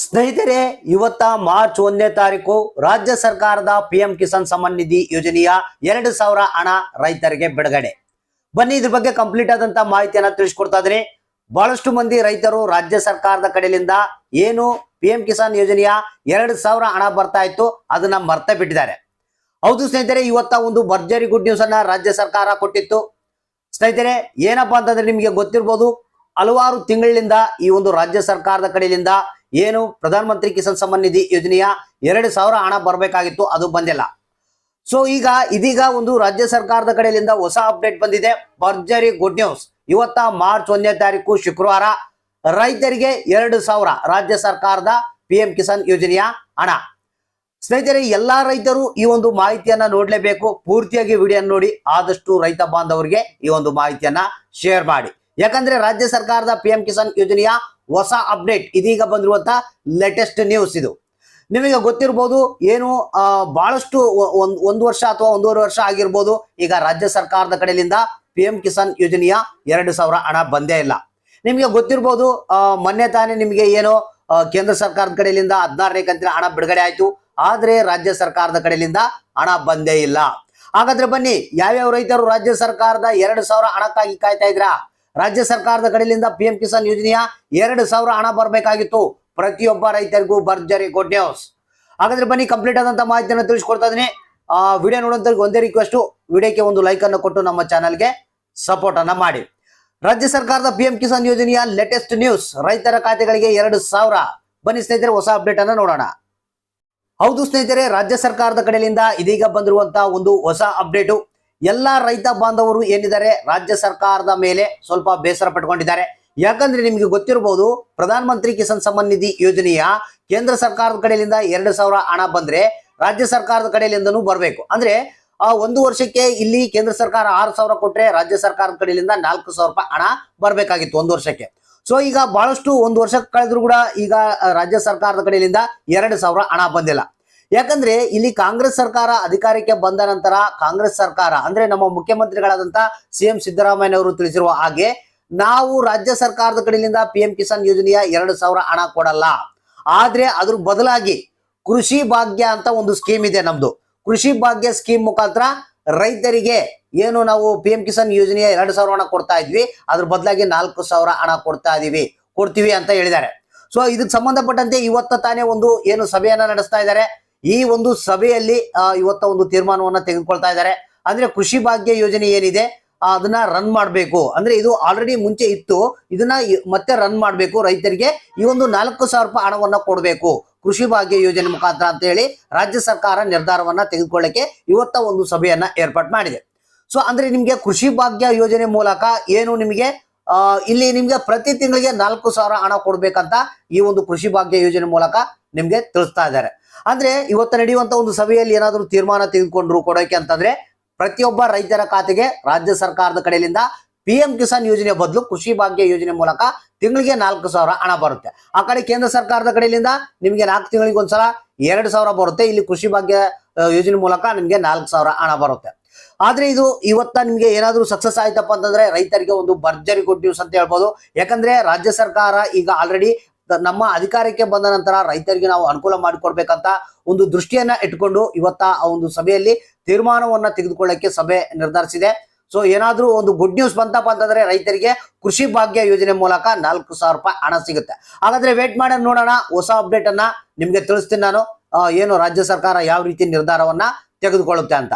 ಸ್ನೇಹಿತರೆ, ಇವತ್ತ ಮಾರ್ಚ್ ಒಂದನೇ ತಾರೀಕು ರಾಜ್ಯ ಸರ್ಕಾರದ ಪಿ ಎಂ ಕಿಸಾನ್ ಸಮ್ಮಾನ್ ನಿಧಿ ಯೋಜನೆಯ ಎರಡು ಸಾವಿರ ಹಣ ರೈತರಿಗೆ ಬಿಡುಗಡೆ. ಬನ್ನಿ, ಇದ್ರ ಬಗ್ಗೆ ಕಂಪ್ಲೀಟ್ ಆದಂತ ಮಾಹಿತಿಯನ್ನ ತಿಳಿಸ್ಕೊಡ್ತಾ ಇದ್ದೀನಿ. ಬಹಳಷ್ಟು ಮಂದಿ ರೈತರು ರಾಜ್ಯ ಸರ್ಕಾರದ ಕಡೆಯಿಂದ ಏನು ಪಿ ಎಂ ಕಿಸಾನ್ ಯೋಜನೆಯ ಎರಡು ಸಾವಿರ ಹಣ ಬರ್ತಾ ಇತ್ತು, ಅದನ್ನ ಮರ್ತ ಬಿಟ್ಟಿದ್ದಾರೆ. ಹೌದು ಸ್ನೇಹಿತರೆ, ಇವತ್ತ ಒಂದು ಭರ್ಜರಿ ಗುಡ್ ನ್ಯೂಸ್ ಅನ್ನ ರಾಜ್ಯ ಸರ್ಕಾರ ಕೊಟ್ಟಿತ್ತು. ಸ್ನೇಹಿತರೆ, ಏನಪ್ಪಾ ಅಂತಂದ್ರೆ ನಿಮಗೆ ಗೊತ್ತಿರ್ಬೋದು, ಹಲವಾರು ತಿಂಗಳಿಂದ ಈ ಒಂದು ರಾಜ್ಯ ಸರ್ಕಾರದ ಕಡೆಯಿಂದ ಏನು ಪ್ರಧಾನ ಮಂತ್ರಿ ಕಿಸಾನ್ ಸಮ್ಮಾನ್ ನಿಧಿ ಯೋಜನೆಯ ಎರಡು ಸಾವಿರ ಹಣ ಬರಬೇಕಾಗಿತ್ತು, ಅದು ಬಂದಿಲ್ಲ. ಸೊ ಈಗ ಇದೀಗ ಒಂದು ರಾಜ್ಯ ಸರ್ಕಾರದ ಕಡೆಯಿಂದ ಹೊಸ ಅಪ್ಡೇಟ್ ಬಂದಿದೆ. ಭರ್ಜರಿ ಗುಡ್ ನ್ಯೂಸ್ ಇವತ್ತ ಮಾರ್ಚ್ ಒಂದನೇ ತಾರೀಕು ಶುಕ್ರವಾರ ರೈತರಿಗೆ ಎರಡು ಸಾವಿರ ರಾಜ್ಯ ಸರ್ಕಾರದ ಪಿ ಎಂ ಕಿಸಾನ್ ಯೋಜನೆಯ ಹಣ. ಸ್ನೇಹಿತರೆ, ಎಲ್ಲಾ ರೈತರು ಈ ಒಂದು ಮಾಹಿತಿಯನ್ನ ನೋಡ್ಲೇಬೇಕು. ಪೂರ್ತಿಯಾಗಿ ವಿಡಿಯೋ ನೋಡಿ, ಆದಷ್ಟು ರೈತ ಬಾಂಧವರಿಗೆ ಈ ಒಂದು ಮಾಹಿತಿಯನ್ನ ಶೇರ್ ಮಾಡಿ. ಯಾಕಂದ್ರೆ ರಾಜ್ಯ ಸರ್ಕಾರದ ಪಿ ಎಂ ಕಿಸಾನ್ ಯೋಜನೆಯ ಹೊಸ ಅಪ್ಡೇಟ್ ಇದೀಗ ಬಂದಿರುವಂತ ಲೇಟೆಸ್ಟ್ ನ್ಯೂಸ್ ಇದು. ನಿಮಗೆ ಗೊತ್ತಿರ್ಬೋದು ಏನು ಬಹಳಷ್ಟು ಒಂದ್ ವರ್ಷ ಅಥವಾ ಒಂದೂವರೆ ವರ್ಷ ಆಗಿರ್ಬೋದು ಈಗ ರಾಜ್ಯ ಸರ್ಕಾರದ ಕಡೆಯಿಂದ ಪಿ ಕಿಸಾನ್ ಯೋಜನೆಯ ಎರಡು ಸಾವಿರ ಹಣ ಬಂದೇ ಇಲ್ಲ. ನಿಮಗೆ ಗೊತ್ತಿರ್ಬೋದು ಮೊನ್ನೆ ತಾನೇ ನಿಮಗೆ ಏನು ಕೇಂದ್ರ ಸರ್ಕಾರದ ಕಡೆಯಿಂದ ಹದಿನಾರನೇ ಕಂತಿನ ಹಣ ಬಿಡುಗಡೆ ಆಯ್ತು. ಆದ್ರೆ ರಾಜ್ಯ ಸರ್ಕಾರದ ಕಡೆಯಿಂದ ಹಣ ಬಂದೇ ಇಲ್ಲ. ಹಾಗಾದ್ರೆ ಬನ್ನಿ, ಯಾವ್ಯಾವ ರೈತರು ರಾಜ್ಯ ಸರ್ಕಾರದ ಎರಡು ಸಾವಿರ ಹಣಕ್ಕಾಗಿ ಕಾಯ್ತಾ ಇದ್ರಾ ರಾಜ್ಯ ಸರ್ಕಾರದ ಕಡೆಯಿಂದ ಪಿ ಎಂ ಕಿಸಾನ್ ಯೋಜನೆಯ ಎರಡು ಸಾವಿರ ಹಣ ಬರಬೇಕಾಗಿತ್ತು. ಪ್ರತಿಯೊಬ್ಬ ರೈತರಿಗೂ ಭರ್ಜರಿ ಗುಡ್ ನ್ಯೂಸ್ ಹಾಗಾದ್ರೆ ಬನ್ನಿ ಕಂಪ್ಲೀಟ್ ಆದಂತ ಮಾಹಿತಿಯನ್ನು ತಿಳಿಸ್ಕೊಡ್ತಾ ಇದೀನಿ ಆ ವಿಡಿಯೋ ನೋಡೋದ್ರಿಗೆ ಒಂದೇ ರಿಕ್ವೆಸ್ಟ್ ವಿಡಿಯೋಕ್ಕೆ ಒಂದು ಲೈಕ್ ಅನ್ನು ಕೊಟ್ಟು ನಮ್ಮ ಚಾನಲ್ಗೆ ಸಪೋರ್ಟ್ ಅನ್ನ ಮಾಡಿ. ರಾಜ್ಯ ಸರ್ಕಾರದ ಪಿ ಕಿಸಾನ್ ಯೋಜನೆಯ ಲೇಟೆಸ್ಟ್ ನ್ಯೂಸ್ ರೈತರ ಖಾತೆಗಳಿಗೆ ಎರಡು ಸಾವಿರ. ಬನ್ನಿ ಸ್ನೇಹಿತರೆ, ಹೊಸ ಅಪ್ಡೇಟ್ ಅನ್ನ ನೋಡೋಣ. ಹೌದು ಸ್ನೇಹಿತರೆ, ರಾಜ್ಯ ಸರ್ಕಾರದ ಕಡೆಯಿಂದ ಇದೀಗ ಬಂದಿರುವಂತಹ ಒಂದು ಹೊಸ ಅಪ್ಡೇಟು ಎಲ್ಲಾ ರೈತ ಬಾಂಧವರು ಏನಿದ್ದಾರೆ? ರಾಜ್ಯ ಸರ್ಕಾರದ ಮೇಲೆ ಸ್ವಲ್ಪ ಬೇಸರ ಪಟ್ಕೊಂಡಿದ್ದಾರೆ. ಯಾಕಂದ್ರೆ ನಿಮಗೆ ಗೊತ್ತಿರಬಹುದು ಪ್ರಧಾನ ಮಂತ್ರಿ ಕಿಸಾನ್ ಸಮ್ಮಾನ್ ನಿಧಿ ಯೋಜನೆಯ ಕೇಂದ್ರ ಸರ್ಕಾರದ ಕಡೆಯಿಂದ ಎರಡು ಸಾವಿರ ಹಣ ಬಂದ್ರೆ ರಾಜ್ಯ ಸರ್ಕಾರದ ಕಡೆಯಿಂದನೂ ಬರಬೇಕು. ಅಂದ್ರೆ ಆ ಒಂದು ವರ್ಷಕ್ಕೆ ಇಲ್ಲಿ ಕೇಂದ್ರ ಸರ್ಕಾರ ಆರು ಸಾವಿರ ಕೊಟ್ರೆ ರಾಜ್ಯ ಸರ್ಕಾರದ ಕಡೆಯಿಂದ ನಾಲ್ಕು ಸಾವಿರ ರೂಪಾಯಿ ಹಣ ಬರಬೇಕಾಗಿತ್ತು ಒಂದು ವರ್ಷಕ್ಕೆ. ಸೊ ಈಗ ಬಹಳಷ್ಟು ಒಂದು ವರ್ಷ ಕಳೆದ್ರು ಕೂಡ ಈಗ ರಾಜ್ಯ ಸರ್ಕಾರದ ಕಡೆಯಿಂದ ಎರಡು ಸಾವಿರ ಹಣ ಬಂದಿಲ್ಲ. ಯಾಕಂದ್ರೆ ಇಲ್ಲಿ ಕಾಂಗ್ರೆಸ್ ಸರ್ಕಾರ ಅಧಿಕಾರಕ್ಕೆ ಬಂದ ನಂತರ ಕಾಂಗ್ರೆಸ್ ಸರ್ಕಾರ, ಅಂದ್ರೆ ನಮ್ಮ ಮುಖ್ಯಮಂತ್ರಿಗಳಾದಂತ ಸಿ ಎಂ ಸಿದ್ದರಾಮಯ್ಯ ಅವರು ತಿಳಿಸಿರುವ ಹಾಗೆ, ನಾವು ರಾಜ್ಯ ಸರ್ಕಾರದ ಕಡೆಯಿಂದ ಪಿ ಎಂ ಕಿಸಾನ್ ಯೋಜನೆಯ ಎರಡು ಸಾವಿರ ಹಣ ಕೊಡಲ್ಲ. ಆದ್ರೆ ಅದ್ರ ಬದಲಾಗಿ ಕೃಷಿ ಭಾಗ್ಯ ಅಂತ ಒಂದು ಸ್ಕೀಮ್ ಇದೆ ನಮ್ದು. ಕೃಷಿ ಭಾಗ್ಯ ಸ್ಕೀಮ್ ಮುಖಾಂತರ ರೈತರಿಗೆ ಏನು ನಾವು ಪಿ ಎಂ ಕಿಸಾನ್ ಯೋಜನೆಯ ಎರಡು ಸಾವಿರ ಹಣ ಕೊಡ್ತಾ ಇದ್ವಿ, ಅದ್ರ ಬದಲಾಗಿ ನಾಲ್ಕು ಸಾವಿರ ಹಣ ಕೊಡ್ತಾ ಇದೀವಿ, ಕೊಡ್ತೀವಿ ಅಂತ ಹೇಳಿದ್ದಾರೆ. ಸೊ ಇದಕ್ಕೆ ಸಂಬಂಧಪಟ್ಟಂತೆ ಇವತ್ತ ತಾನೇ ಒಂದು ಏನು ಸಭೆಯನ್ನ ನಡೆಸ್ತಾ ಇದ್ದಾರೆ. ಈ ಒಂದು ಸಭೆಯಲ್ಲಿ ಇವತ್ತ ಒಂದು ತೀರ್ಮಾನವನ್ನ ತೆಗೆದುಕೊಳ್ತಾ ಇದ್ದಾರೆ. ಅಂದ್ರೆ ಕೃಷಿ ಭಾಗ್ಯ ಯೋಜನೆ ಏನಿದೆ ಅದನ್ನ ರನ್ ಮಾಡಬೇಕು. ಅಂದ್ರೆ ಇದು ಆಲ್ರೆಡಿ ಮುಂಚೆ ಇತ್ತು. ಇದನ್ನ ಮತ್ತೆ ರನ್ ಮಾಡಬೇಕು. ರೈತರಿಗೆ ಈ ಒಂದು ನಾಲ್ಕು ಸಾವಿರ ರೂಪಾಯಿ ಹಣವನ್ನ ಕೊಡಬೇಕು. ಕೃಷಿ ಭಾಗ್ಯ ಯೋಜನೆ ಮುಖಾಂತರ ಅಂತ ಹೇಳಿ ರಾಜ್ಯ ಸರ್ಕಾರ ನಿರ್ಧಾರವನ್ನ ತೆಗೆದುಕೊಳ್ಳಕ್ಕೆ ಇವತ್ತ ಒಂದು ಸಭೆಯನ್ನ ಏರ್ಪಾಟ್ ಮಾಡಿದೆ. ಸೊ ಅಂದ್ರೆ ನಿಮ್ಗೆ ಕೃಷಿ ಭಾಗ್ಯ ಯೋಜನೆ ಮೂಲಕ ಏನು ನಿಮಗೆ ಇಲ್ಲಿ ನಿಮ್ಗೆ ಪ್ರತಿ ತಿಂಗಳಿಗೆ ನಾಲ್ಕು ಸಾವಿರ ಹಣ ಕೊಡ್ಬೇಕಂತ ಈ ಒಂದು ಕೃಷಿ ಭಾಗ್ಯ ಯೋಜನೆ ಮೂಲಕ ನಿಮ್ಗೆ ತಿಳಿಸ್ತಾ ಇದ್ದಾರೆ. ಅಂದ್ರೆ ಇವತ್ತು ನಡೆಯುವಂತ ಒಂದು ಸಭೆಯಲ್ಲಿ ಏನಾದರೂ ತೀರ್ಮಾನ ತೆಗೆದುಕೊಂಡ್ರು ಕೊಡೋಕೆ ಅಂತಂದ್ರೆ ಪ್ರತಿಯೊಬ್ಬ ರೈತರ ಖಾತೆಗೆ ರಾಜ್ಯ ಸರ್ಕಾರದ ಕಡೆಯಿಂದ ಪಿ ಎಂ ಕಿಸಾನ್ ಯೋಜನೆ ಬದಲು ಕೃಷಿ ಭಾಗ್ಯ ಯೋಜನೆ ಮೂಲಕ ತಿಂಗಳಿಗೆ ನಾಲ್ಕು ಸಾವಿರ ಹಣ ಬರುತ್ತೆ. ಆ ಕಡೆ ಕೇಂದ್ರ ಸರ್ಕಾರದ ಕಡೆಯಿಂದ ನಿಮಗೆ ನಾಲ್ಕು ತಿಂಗಳಿಗೆ ಒಂದ್ಸಲ ಎರಡು ಸಾವಿರ ಬರುತ್ತೆ. ಇಲ್ಲಿ ಕೃಷಿ ಭಾಗ್ಯ ಯೋಜನೆ ಮೂಲಕ ನಿಮಗೆ ನಾಲ್ಕು ಸಾವಿರ ಹಣ ಬರುತ್ತೆ. ಆದ್ರೆ ಇದು ಇವತ್ತ ನಿಮಗೆ ಏನಾದರೂ ಸಕ್ಸಸ್ ಆಯ್ತಪ್ಪ ಅಂತಂದ್ರೆ ರೈತರಿಗೆ ಒಂದು ಭರ್ಜರಿ ಗುಡ್ ನ್ಯೂಸ್ ಅಂತ ಹೇಳ್ಬೋದು. ಯಾಕಂದ್ರೆ ರಾಜ್ಯ ಸರ್ಕಾರ ಈಗ ಆಲ್ರೆಡಿ ನಮ್ಮ ಅಧಿಕಾರಕ್ಕೆ ಬಂದ ನಂತರ ರೈತರಿಗೆ ನಾವು ಅನುಕೂಲ ಮಾಡಿಕೊಡ್ಬೇಕಂತ ಒಂದು ದೃಷ್ಟಿಯನ್ನ ಇಟ್ಕೊಂಡು ಇವತ್ತ ಆ ಒಂದು ಸಭೆಯಲ್ಲಿ ತೀರ್ಮಾನವನ್ನ ತೆಗೆದುಕೊಳ್ಳಕ್ಕೆ ಸಭೆ ನಿರ್ಧರಿಸಿದೆ. ಸೊ ಏನಾದ್ರೂ ಒಂದು ಗುಡ್ ನ್ಯೂಸ್ ಬಂತಪ್ಪ ಅಂತಂದ್ರೆ ರೈತರಿಗೆ ಕೃಷಿ ಭಾಗ್ಯ ಯೋಜನೆ ಮೂಲಕ ನಾಲ್ಕು ಸಾವಿರ ರೂಪಾಯಿ ಹಣ ಸಿಗುತ್ತೆ. ಹಾಗಾದ್ರೆ ವೇಟ್ ಮಾಡಿ ನೋಡೋಣ, ಹೊಸ ಅಪ್ಡೇಟ್ ಅನ್ನ ನಿಮ್ಗೆ ತಿಳಿಸ್ತೀನಿ ನಾನು. ಏನು ರಾಜ್ಯ ಸರ್ಕಾರ ಯಾವ ರೀತಿ ನಿರ್ಧಾರವನ್ನ ತೆಗೆದುಕೊಳ್ಳುತ್ತೆ ಅಂತ.